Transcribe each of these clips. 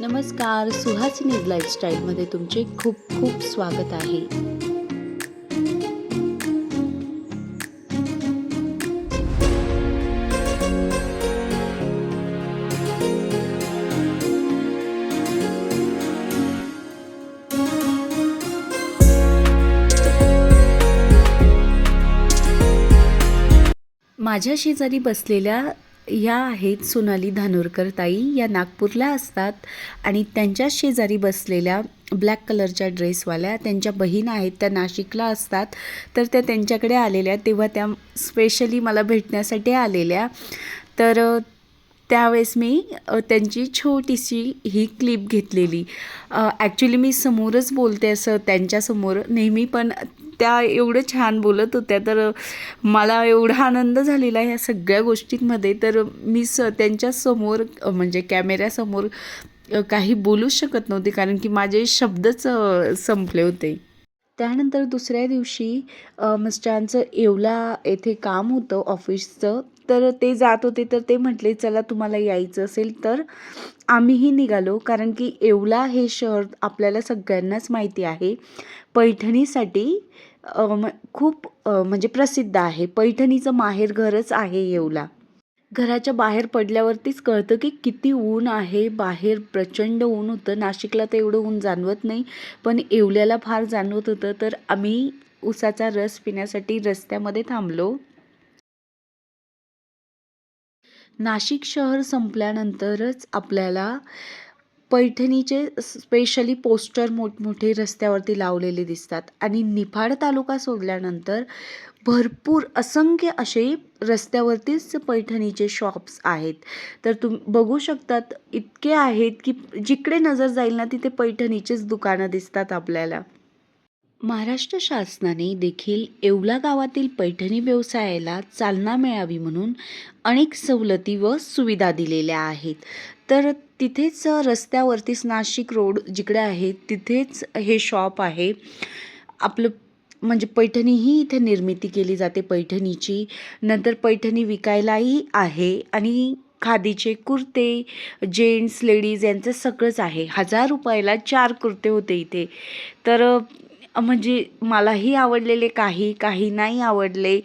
नमस्कार सुहासिनी लाईफस्टाईलमध्ये तुमचे खूप खूप स्वागत आहे. माझ्या शेजारी बसलेल्या या आहेत सोनाली धानोरकर ताई. या नागपूरला असतात आणि त्यांच्याच शेजारी बसलेल्या ब्लॅक कलरच्या ड्रेसवाल्या त्यांच्या बहीण आहेत त्या नाशिकला असतात. तर त्या त्यांच्याकडे आलेल्या तेव्हा त्या स्पेशली मला भेटण्यासाठी आलेल्या. तर त्यावेळेस मी त्यांची छोटीशी ही क्लिप घेतलेली. ॲक्च्युली मी समोरच बोलते असं त्यांच्यासमोर नेहमी पण त्या एवढं छान बोलत होत्या. तर मला एवढा आनंद झालेला ह्या सगळ्या गोष्टींमध्ये. तर मी स त्यांच्यासमोर म्हणजे कॅमेऱ्यासमोर काही बोलूच शकत नव्हते. कारण की माझे शब्दच संपले होते. त्यानंतर दुसऱ्या दिवशी मिस्टरांचं येवला येथे काम होतं ऑफिसचं. तर ते जात होते. तर ते म्हटले चला तुम्हाला यायचं असेल तर आम्हीही निघालो. कारण की येवला हे शहर आपल्याला सगळ्यांनाच माहिती आहे. पैठणीसाठी म- खूप म्हणजे प्रसिद्ध आहे. पैठणीचं माहेरघरच आहे येवला. घराच्या बाहेर पडल्यावरतीच कळतं की किती ऊन आहे. बाहेर प्रचंड ऊन होतं. नाशिकला तर एवढं ऊन जाणवत नाही पण येवल्याला फार जाणवत होतं. तर आम्ही उसाचा रस पिण्यासाठी रस्त्यामध्ये थांबलो. नाशिक शहर संपल्यानंतरच आपल्याला पैठणीचे स्पेशली पोस्टर मोठमोठे रस्त्यावरती लावलेले दिसतात. आणि निफाड तालुका सोडल्यानंतर भरपूर असंख्य असे रस्त्यावरतीच पैठणीचे शॉप्स आहेत. तर तुम बघू शकतात इतके आहेत की जिकडे नजर जाईल ना तिथे पैठणीचेच दुकानं दिसतात आपल्याला. महाराष्ट्र शासनाने देखील येवला गावातील पैठणी व्यवसायाला चालना मिळावी म्हणून अनेक सवलती व सुविधा दिलेल्या आहेत. तर तिथेच रस्त्यावरतीच नाशिक रोड जिकडे आहे तिथेच हे शॉप आहे. आपलं म्हणजे पैठणी ही इथे निर्मिती केली जाते पैठणीची. नंतर पैठणी विकायलाही आहे आणि खादीचे कुर्ते जेंट्स लेडीज यांचं सगळंच आहे. हजार रुपयाला चार कुर्ते होते इथे. तर म्हणजे मलाही आवडलेले काही काही नाही आवडले.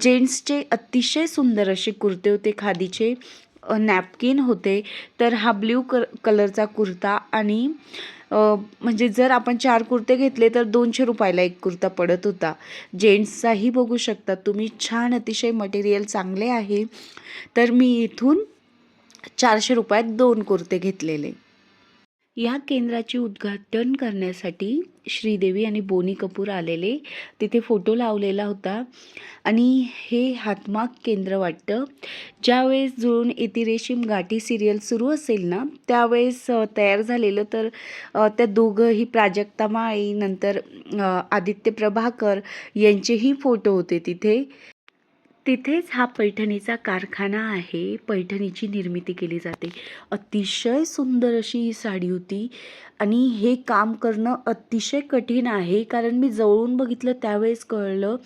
जेंट्सचे अतिशय सुंदर असे कुर्ते होते खादीचे. नॅपकिन होते तर हा ब्ल्यू क कलरचा कुर्ता आणि म्हणजे जर आपण चार कुर्ते घेतले तर दोनशे रुपयाला एक कुर्ता पडत होता. जेंट्सचाही बघू शकता तुम्ही छान अतिशय मटेरियल चांगले आहे. तर मी इथून चारशे रुपयात दोन कुर्ते घेतलेले. या केंद्राचे उद्घाटन करण्यासाठी श्रीदेवी आणि बोनी कपूर आलेले. तिथे फोटो लावलेला होता. आणि हे हातमाग केंद्र वाटतं. ज्यावेळेस जुळून येती रेशीम गाठी सिरियल सुरू असेल ना त्यावेळेस तयार झालेलं तर त्या दोघंही प्राजक्ता माळी नंतर आदित्य प्रभाकर यांचेही फोटो होते तिथे. तिथेच हा पैठणीचा कारखाना आहे. पैठणीची निर्मिती केली जाते. अतिशय सुंदर अशी ही साडी होती. आणि हे काम करणं अतिशय कठीण आहे. कारण मी जवळून बघितलं त्यावेळेस कळलं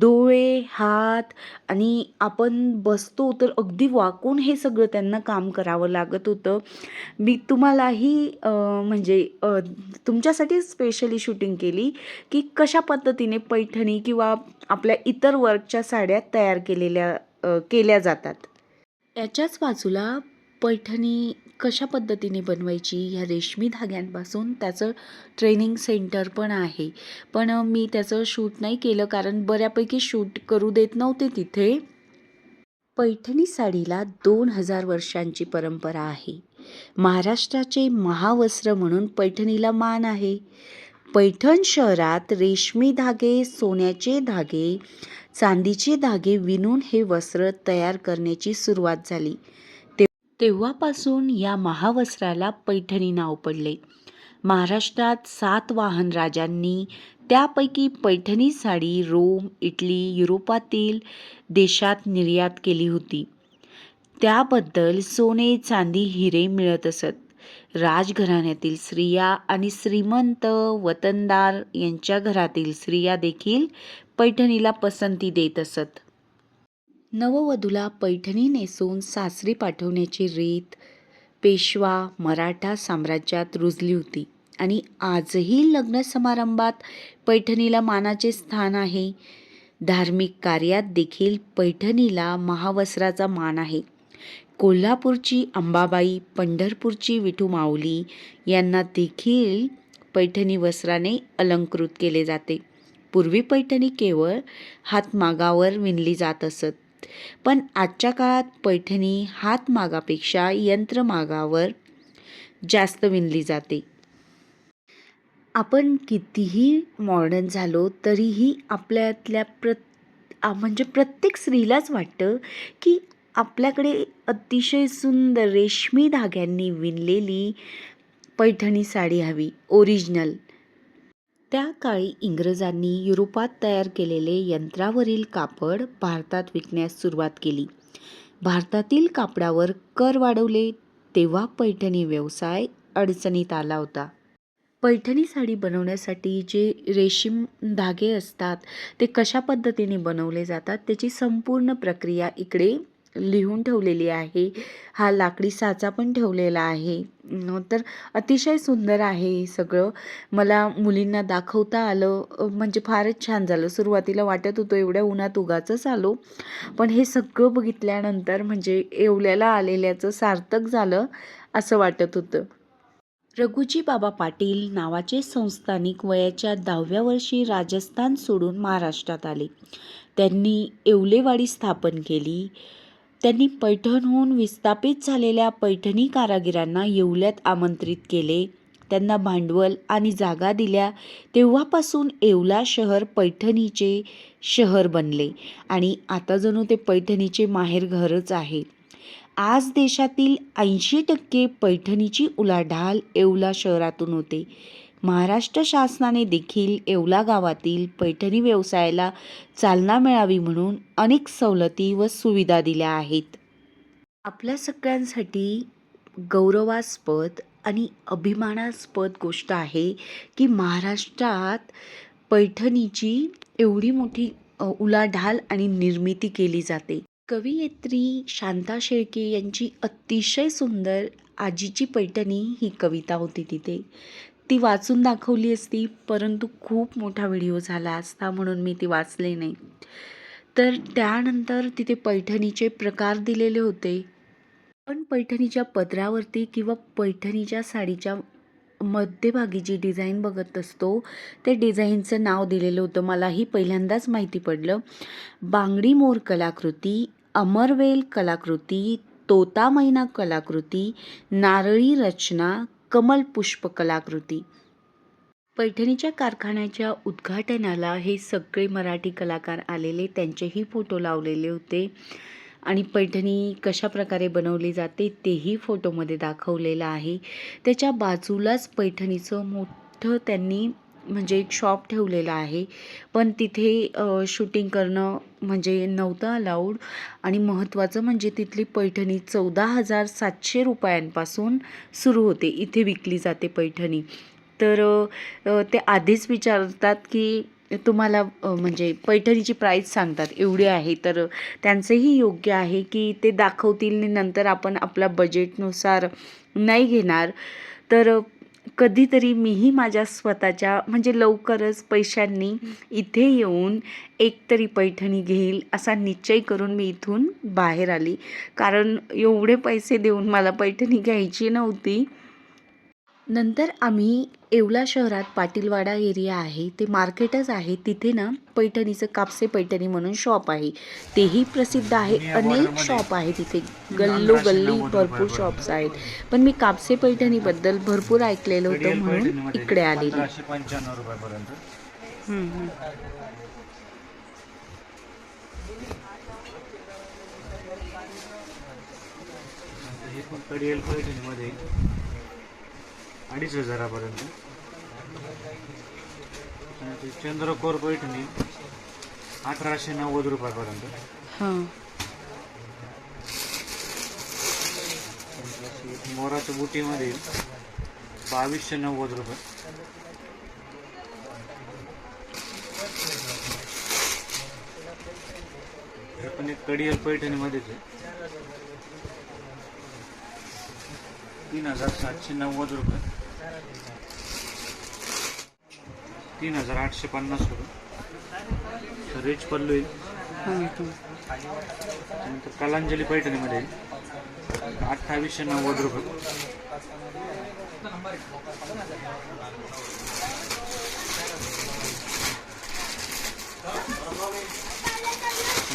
डोळे हात आणि आपण बसतो तर अगदी वाकून हे सगळं त्यांना काम करावं लागत होतं. मी तुम्हालाही म्हणजे तुमच्यासाठी स्पेशली शूटिंग केली की कशा पद्धतीने पैठणी किंवा आपल्या इतर वर्कच्या साड्या तयार केलेल्या केल्या जातात? याच्याच बाजूला पैठणी कशा पद्धतीने बनवायची ह्या रेशमी धाग्यांपासून त्याचं ट्रेनिंग सेंटर पण आहे. पण मी त्याचं शूट नाही केलं कारण बऱ्यापैकी शूट करू देत नव्हते तिथे. पैठणी साडीला दोन हजार वर्षांची परंपरा आहे. महाराष्ट्राचे महावस्त्र म्हणून पैठणीला मान आहे. पैठण शहरात रेशमी धागे सोन्याचे धागे चांदीचे धागे विणून हे वस्त्र तयार करण्याची सुरुवात झाली. तेव्हापासून या महावस्त्राला पैठणी नाव पडले. महाराष्ट्रात सात वाहन राजांनी त्यापैकी पैठणी साडी रोम इटली युरोपातील देशात निर्यात केली होती. त्याबद्दल सोने चांदी हिरे मिळत असत. राजघराण्यातील स्त्रिया आणि श्रीमंत वतनदार यांच्या घरातील स्त्रिया देखील पैठणीला पसंती देत असत. नववधूला पैठणी नेसून सासरी पाठवण्याची रीत पेशवा मराठा साम्राज्यात रुजली होती. आणि आजही लग्न समारंभात पैठणीला मानाचे स्थान आहे. धार्मिक कार्यात देखील पैठणीला महावस्त्राचा मान आहे. कोल्हापूरची अंबाबाई पंढरपूरची विठू माऊली यांना देखील पैठणी वस्त्राने अलंकृत केले जाते. पूर्वी पैठणी केवळ हातमागावर विणली जात असत. पण आजच्या काळात पैठणी हातमागापेक्षा यंत्रमागावर जास्त विणली जाते. आपण कितीही मॉडर्न झालो तरीही आपल्यातल्या प्रत म्हणजे प्रत्येक स्त्रीलाच वाटतं की आपल्याकडे अतिशय सुंदर रेशमी धाग्यांनी विणलेली पैठणी साडी हवी ओरिजिनल त्या काळी इंग्रजांनी युरोपात तयार केलेले यंत्रावरील कापड भारतात विकण्यास सुरुवात केली. भारतातील कापडावर कर वाढवले तेव्हा पैठणी व्यवसाय अडचणीत आला होता. पैठणी साडी बनवण्यासाठी जे रेशीम धागे असतात ते कशा पद्धतीने बनवले जातात त्याची संपूर्ण प्रक्रिया इकडे लिहून ठेवलेली आहे. हा लाकडी साचा पण ठेवलेला आहे. तर अतिशय सुंदर आहे हे सगळं. मला मुलींना दाखवता आलं म्हणजे फारच छान झालं. सुरुवातीला वाटत होतं एवढ्या उन्हात उगाचंच आलो. पण हे सगळं बघितल्यानंतर म्हणजे येवल्याला आलेल्याचं सार्थक झालं असं वाटत होतं. रघुजी बाबा पाटील नावाचे संस्थानिक वयाच्या दहाव्या वर्षी राजस्थान सोडून महाराष्ट्रात आले. त्यांनी येवलेवाडी स्थापन केली. त्यांनी पैठणहून विस्थापित झालेल्या पैठणी कारागिरांना येवल्यात आमंत्रित केले. त्यांना भांडवल आणि जागा दिल्या. तेव्हापासून येवला शहर पैठणीचे शहर बनले आणि आता जणू ते पैठणीचे माहेरघरच आहे. आज देशातील ऐंशी टक्के पैठणीची उलाढाल येवला शहरातून होते. महाराष्ट्र शासनाने देखील येवला गावातील पैठणी व्यवसायाला चालना मिळावी म्हणून अनेक सवलती व सुविधा दिल्या आहेत. आपल्या सगळ्यांसाठी गौरवास्पद आणि अभिमानास्पद गोष्ट आहे की महाराष्ट्रात पैठणीची एवढी मोठी उलाढाल आणि निर्मिती केली जाते. कवयित्री शांता शेळके यांची अतिशय सुंदर आजीची पैठणी ही कविता होती तिथे. ती वाचून दाखवली असती परंतु खूप मोठा व्हिडिओ झाला असता म्हणून मी ती वाचले नाही. तर त्यानंतर तिथे पैठणीचे प्रकार दिलेले होते. पण पैठणीच्या पदरावरती किंवा पैठणीच्या साडीच्या मध्यभागी जी डिझाईन बघत असतो ते डिझाईनचं नाव दिलेलं होतं. मलाही पहिल्यांदाच माहिती पडलं. बांगडी मोर कलाकृती अमरवेल कलाकृती तोता मैना कलाकृती नारळी रचना कमल पुष्प कलाकृती पैठणीच्या कारखान्याच्या उद्घाटनाला हे सगळे मराठी कलाकार आलेले त्यांचेही फोटो लावलेले होते. आणि पैठणी कशा प्रकारे बनवली जाते तेही फोटोमध्ये दाखवलेलं आहे. त्याच्या बाजूलाच पैठणीचं मोठं त्यांनी म्हणजे एक शॉप ठेवलेला आहे. पण तिथे शूटिंग करणं म्हणजे नव्हतं अलाऊड आणि महत्त्वाचं म्हणजे तिथली पैठणी चौदा हजार सातशे रुपयांपासून सुरू होते. इथे विकली जाते पैठणी. तर ते आधीच विचारतात की तुम्हाला म्हणजे पैठणीची प्राईस सांगतात. एवढी आहे. तर त्यांचंही योग्य आहे की ते दाखवतील नंतर आपण आपल्या बजेटनुसार नाही घेणार. तर कधीतरी मीही माझ्या स्वतःच्या म्हणजे लवकरच पैशांनी इथे येऊन एकतरी पैठणी घेईल असा निश्चय करून मी इथून बाहेर आली. कारण एवढे पैसे देऊन मला पैठणी घ्यायची नव्हती. नंतर आम्ही येवला शहरात पाटीलवाडा एरिया आहे ते मार्केटच आहे. तिथे ना पैठणीचं कापसे पैठणी म्हणून शॉप आहे. तेही प्रसिद्ध आहे अनेक शॉप आहे तिथे. गल्लोगल्ली भरपूर शॉप्स आहेत. पण मी कापसे पैठणीबद्दल भरपूर ऐकलेलं होतं म्हणून इकडे आलेली. पंधराशे पंच्याण्णव रुपयापर्यंत हम्म, हम्म. नंतर हे पण कडियल पैठणीमध्ये अडीच हजारापर्यंत. चंद्रकोर पैठणी अठराशे नव्वद रुपयापर्यंत. हां. मोराच्या बुटीमध्ये बावीसशे नव्वद रुपये. हे पण एक कडियल पैठणीमध्येच आहे तीन हजार सातशे नव्वद रुपये. तीन हजार आठशे पन्नास रुपये तर रिच पल्लू येईल. हां हां त्यानंतर कलांजली पैठणीमध्ये येईल. अठ्ठावीसशे नव्वद रुपये.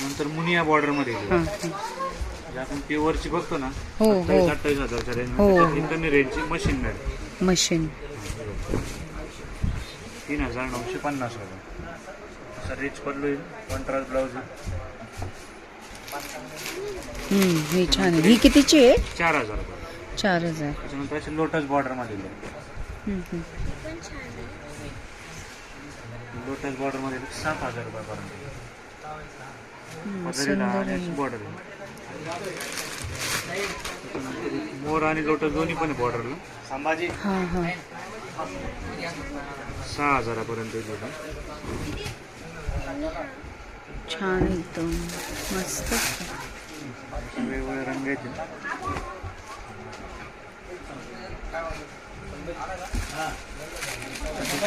नंतर मुनिया बॉर्डरमध्ये येईल. हां. हां आपण प्युअरची बघतो ना हो, हो. सत्तावीस अठ्ठावीस हजारच्या रेंज हो, हो. कमी रेंजची मशीन मिळेल मशीन. तीन हजार नऊशे पन्नास रुपये असं रिच पल्लू येईल कॉन्ट्रास्ट ब्लाऊज ही छान आहे. ही कितीची आहे? चार हजार रुपये. चार हजार. त्याच्यानंतर लोटस हम्म, हम्म. लोटस बॉर्डरमध्ये येईल सात हजार रुपयापर्यंत आणि आहे. मोर आणि लोटस दोन्ही पण बॉर्डरला संभाजी. हां हां. सहा हजारापर्यंत. छान एकदम. मस्त. वेगवेगळे रंग येतील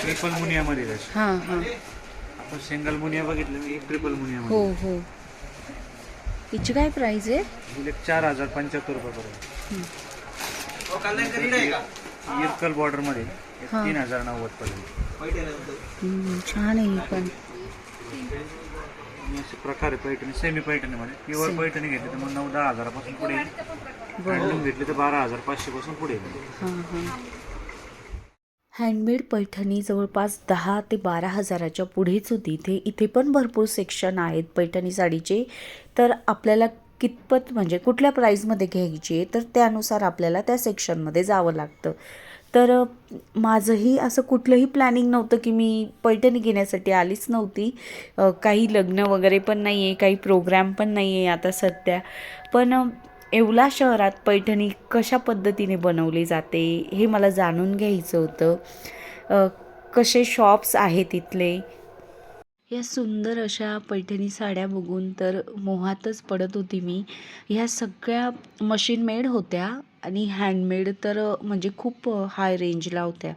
ट्रिपल मुनियामध्ये. हां हां. आपण सिंगल मुनिया बघितलं एक ट्रिपल हो मुनियामध्ये हो. हिची काय प्राइस आहे? एक चार हजार पंच्याहत्तर रुपयापर्यंत इरकल एक हा. तीन हजार नव्वद पर्यंत. हम्म, छान आहे ही पण. आणि असे प्रकार पैठणी सेमी पैठणीमध्ये प्युअर Semi. पैठणी घेतली तर मग नऊ दहा हजारापासून पुढे येईल. हँडलूम घेतली तर बारा हजार पाचशे पासून पुढे येईल. हां हां. हँडमेड पैठणी जवळपास दहा ते बारा हजाराच्या पुढेच होती. इथे इथे पण भरपूर सेक्शन आहेत पैठणी साडीचे. तर आपल्याला कितपत म्हणजे कुठल्या प्राईजमध्ये घ्यायची आहे तर त्यानुसार आपल्याला त्या सेक्शनमध्ये जावं लागतं. तर माझंही असं कुठलंही प्लॅनिंग नव्हतं की मी पैठणी घेण्यासाठी आलीच नव्हती. काही लग्न वगैरे पण नाही आहे काही प्रोग्राम पण नाही आहे आता सध्या. पण येवला शहरात पैठणी कशा पद्धतीने बनवली जाते हे मला जाणून घ्यायचं होतं. कसे शॉप्स आहेत इथले? या सुंदर अशा पैठणी साड्या बघून तर मोहातच पडत होती मी. ह्या सगळ्या मशीन मेड होत्या आणि हँडमेड तर म्हणजे खूप हाय रेंजला होत्या.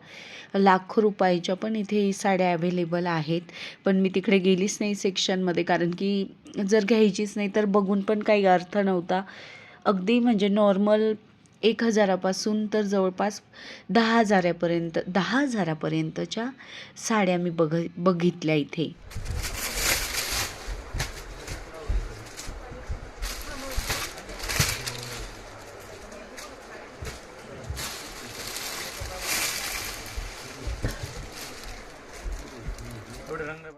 लाखो रुपयाच्या पण इथे साड्या अवेलेबल आहेत. पण मी तिकडे गेलीच नाही सेक्शनमध्ये कारण की जर घ्यायचीच नाही तर बघून पण काही अर्थ नव्हता. अगदी म्हणजे नॉर्मल एक हजारापासून तर जवळपास दहा हजारापर्यंत दहा हजारापर्यंतच्या साड्या मी बघ बघितल्या इथे एवढे रंग आहे.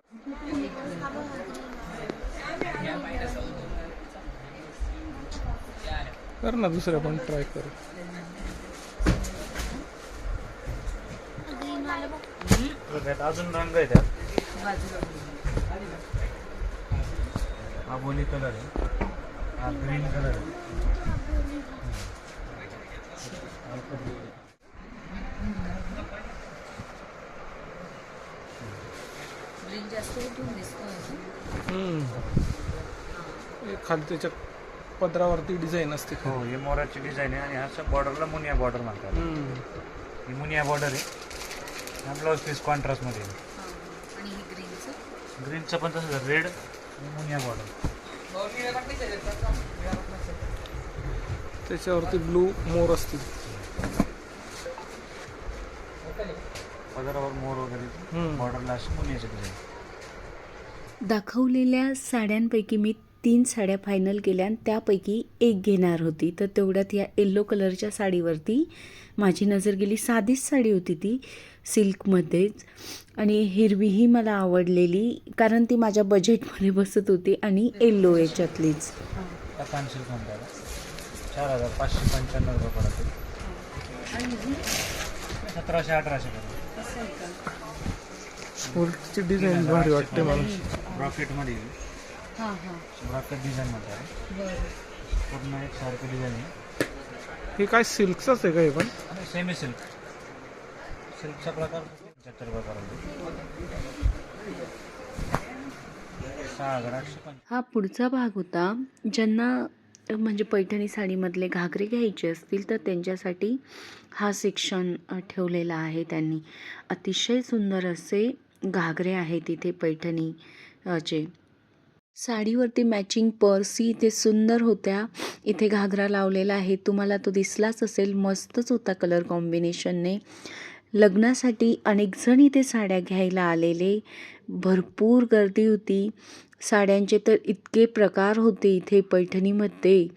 कर ना दुसऱ्या पण ट्राय कर. अजून रंग आहे त्यात. हा बोली कलर आहे. हा ग्रीन कलर आहे. हम्म. हे खाली त्याच्या पदरावरती डिझाईन असते हो हे मोराची डिझाईन आहे आणि हा बॉर्डरला मुनिया बॉर्डर म्हणतात. ही मुनिया बॉर्डर आहे. हा ब्लाऊज पीस कॉन्ट्रास्टमध्ये आहे. ग्रीनचं पण तसंच रेड आणि मुनिया बॉर्डर त्याच्यावरती ब्लू मोर असतील. पदरावर मोर वगैरे. बॉर्डरला अशी मुनियाची डिझाईन दाखवलेल्या साड्यांपैकी मी तीन साड्या फायनल केल्या आणि त्यापैकी एक घेणार होती. तर तेवढ्यात या येल्लो कलरच्या साडीवरती माझी नजर गेली. साधीच साडी होती ती सिल्कमध्येच आणि हिरवीही मला आवडलेली कारण ती माझ्या बजेटमध्ये बसत होती आणि येल्लो याच्यातलीच. कथान सिल्क म्हणतात चार हजार पाचशे पंच्याण्णव रुपये पडते सतराशे अठराशे पर्यंत डिझाईन भारी वाटते मला. ब्रॉकेटमध्ये ब्रॉकेट डिझाईन म्हणतात पूर्ण एक सारखं डिझाईन आहे. हे काय सिल्कचंच आहे का हे पण? आणि सेमी सिल्क सिल्कचा प्रकार पंच्याहत्तर रुपये पर्यंत सहा हजार आठशे पंच हा पुढचा भाग होता ज्यांना म्हणजे पैठणी साडीमधले घागरे घ्यायचे असतील तर त्यांच्यासाठी हा सेक्शन अ, ठेवलेला आहे त्यांनी. अतिशय सुंदर असे घागरे आहेत इथे पैठणी अ, चे साडीवरती मॅचिंग पर्सी इथे सुंदर होत्या. इथे घागरा लावलेला आहे. तुम्हाला तो दिसलाच असेल. मस्तच होता कलर कॉम्बिनेशनने लग्नासाठी अनेक जण इथे साड्या घ्यायला आलेले. भरपूर गर्दी होती. साड्यांचे तर इतके प्रकार होते इथे पैठणीमध्ये.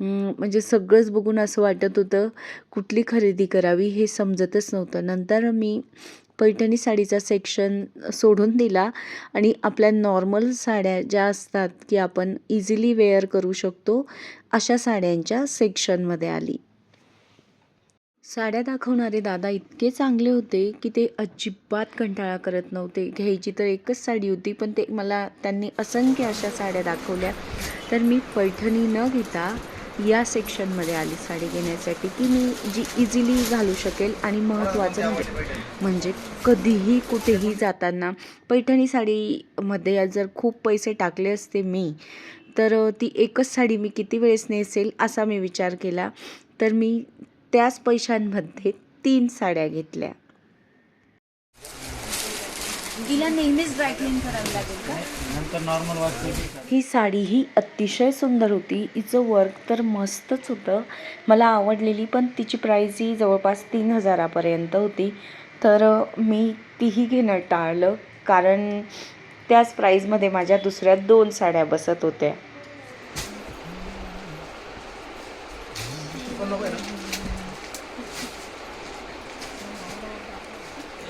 म्हणजे सगळंच बघून असं वाटत होतं कुठली खरेदी करावी हे समजतच नव्हतं. नंतर मी पैठणी साडीचा सेक्शन सोडून दिला आणि आपल्या नॉर्मल साड्या ज्या असतात की आपण इझिली वेअर करू शकतो अशा साड्यांच्या सेक्शनमध्ये आली. साड्या दाखवणारे दादा इतके चांगले होते की ते अजिबात कंटाळा करत नव्हते. घ्यायची तर एकच साडी होती पण ते मला त्यांनी असंख्य अशा साड्या दाखवल्या. तर मी पैठणी न घेता या सेक्शनमध्ये आली साडी घेण्यासाठी की मी जी इझिली घालू शकेल आणि महत्त्वाचं म्हणजे म्हणजे कधीही कुठेही जाताना पैठणी साडीमध्ये जर खूप पैसे टाकले असते मी तर ती एकच साडी मी किती वेळेस नेसेल असा मी विचार केला. तर मी त्याच पैशांमध्ये तीन साड्या घेतल्या. तिला नेहमीच ड्रायक्लीन करावी लागेल का? नंतर नॉर्मल ही साडी ही अतिशय सुंदर होती. हिचं वर्क तर मस्तच होतं. मला आवडलेली पण तिची प्राईज ही जवळपास तीन हजारापर्यंत होती. तर मी तीही घेणं टाळलं. कारण त्याच प्राईजमध्ये माझ्या दुसऱ्या दोन साड्या बसत होत्या.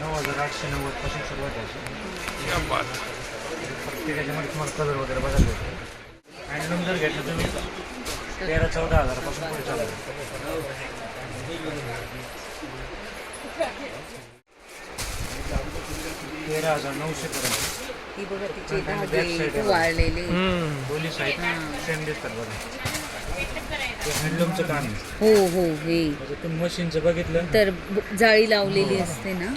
नऊ हजार आठशे नव्वदपासून सुरुवात आहे. प्रत्येकाच्या मध्ये तुम्हाला कलर वगैरे बघायला भेटतो हँडलूम जर घेतलं तुम्ही तेरा चौदा हजारापासून पुढे चालू. तेरा हजार नऊशे पर्यंत. ही बघा तिचे आणि धागे back side आहे. वाळलेले. दोन्ही साईड सेम दिसतात बघा हँडलूमचं काम आहे. हो हो हे. म्हणजे तुम्ही मशीनचं बघितलं. तर ब- जाळी लावलेली असते ना.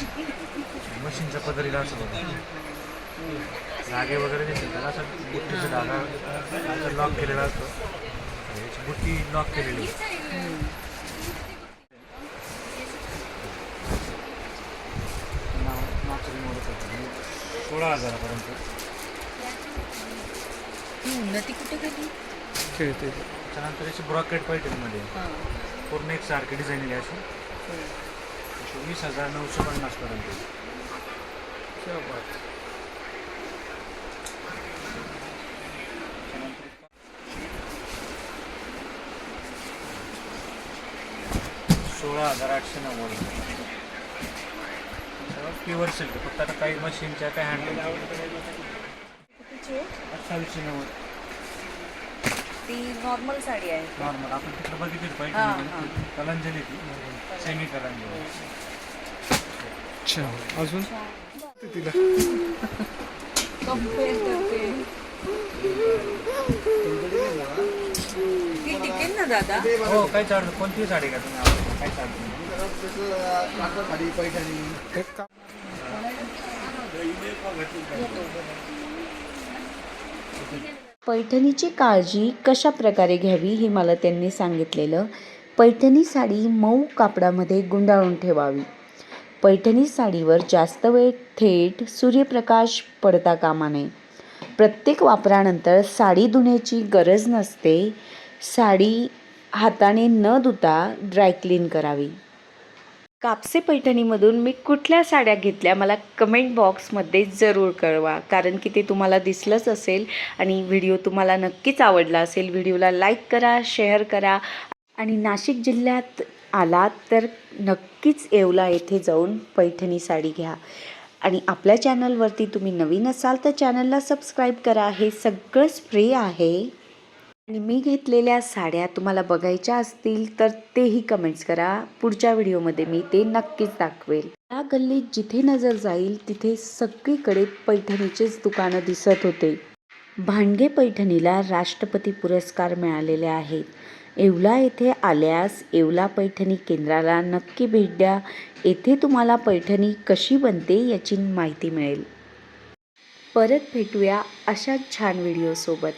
मशीनच्या पदरीला असं बघा. धागे वगैरे दिसतात. त्याला असं बुट्टीचा धागा असं लॉक केलेला असतो. याची बुट्टी लॉक केलेली. नाव- होतं. सोळा हजारापर्यंत. ही उन्नती कुठे गेली? खेळते त्यानंतर याची ब्रॉकेट पैठणीमध्ये हां. पूर्ण एक सारखी डिझाईन आहे अशी. अशी वीस हजार नऊशे पन्नास पर्यंत. सोळा हजार आठशे नव्वद. प्युअर सिल्क फक्त आता काही मशीनच्या काही हँडल अठ्ठावीसशे नव्वद. ती नॉर्मल साडी आहे. नॉर्मल आपण तिकडे बघितली पाहिजे हां. कलंजली ती. सेमी कलंजली. अच्छा. अजून? तिला. कंपेअर करते. ती टिकेल ना दादा? हो काही चार्ज कोणतीही साडी का तुम्ही आवडते? काही चार्ज नाही एक काम पैठणीची काळजी कशा प्रकारे घ्यावी हे मला त्यांनी सांगितलेलं. पैठणी साडी मऊ कापडामध्ये गुंडाळून ठेवावी. पैठणी साडीवर जास्त वेळ थेट सूर्यप्रकाश पडता कामा नये. प्रत्येक वापरानंतर साडी धुण्याची गरज नसते. साडी हाताने न धुता ड्रायक्लीन करावी. कापसे पैठणीमधून मी कुठल्या साड्या घेतल्या मला कमेंट बॉक्समध्ये जरूर कळवा. कारण की ते तुम्हाला दिसलंच असेल आणि व्हिडिओ तुम्हाला नक्कीच आवडला असेल. व्हिडिओला लाईक करा शेअर करा. आणि नाशिक जिल्ह्यात आलात तर नक्कीच येवला येथे जाऊन पैठणी साडी घ्या. आणि आपल्या चॅनलवरती तुम्ही नवीन असाल तर चॅनलला सबस्क्राईब करा. हे सगळंच फ्री आहे. आणि मी घेतलेल्या साड्या तुम्हाला बघायच्या असतील तर तेही कमेंट्स करा. पुढच्या व्हिडिओमध्ये मी ते नक्कीच दाखवेल. या गल्लीत जिथे नजर जाईल तिथे सगळीकडे पैठणीचेच दुकानं दिसत होते. भांडगे पैठणीला राष्ट्रपती पुरस्कार मिळालेले आहेत. येवला येथे आल्यास येवला पैठणी केंद्राला नक्की भेट द्या. येथे तुम्हाला पैठणी कशी बनते याची माहिती मिळेल. परत भेटूया अशा छान व्हिडिओसोबत.